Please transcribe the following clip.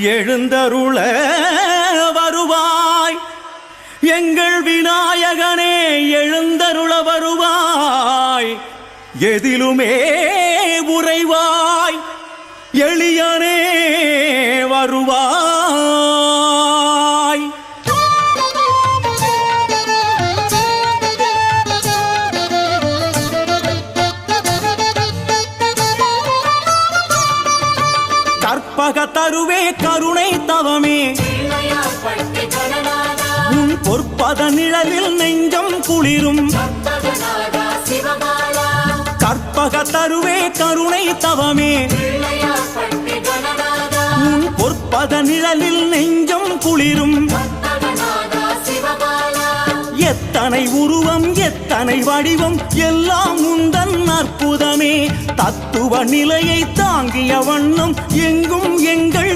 எழுந்தருள வருவாய். எங்கள் விநாயகனே எழுந்தருள வருவாய். எதிலுமே உறைவாய். எளியனே வருவாய். கற்பக தருவே கருணை தவமே. உன் பொற்பத நிழலில் நெஞ்சம் குளிரும். கற்பக தருவே கருணை தவமே. உன் பொற்பத நிழலில் நெஞ்சம் குளிரும். எத்தனை உருவம் எத்தனை வடிவம் எல்லாம் உந்தன் நற்பு. தத்துவ நிலையை தாங்கிய வண்ணம் எங்கும் எங்கள்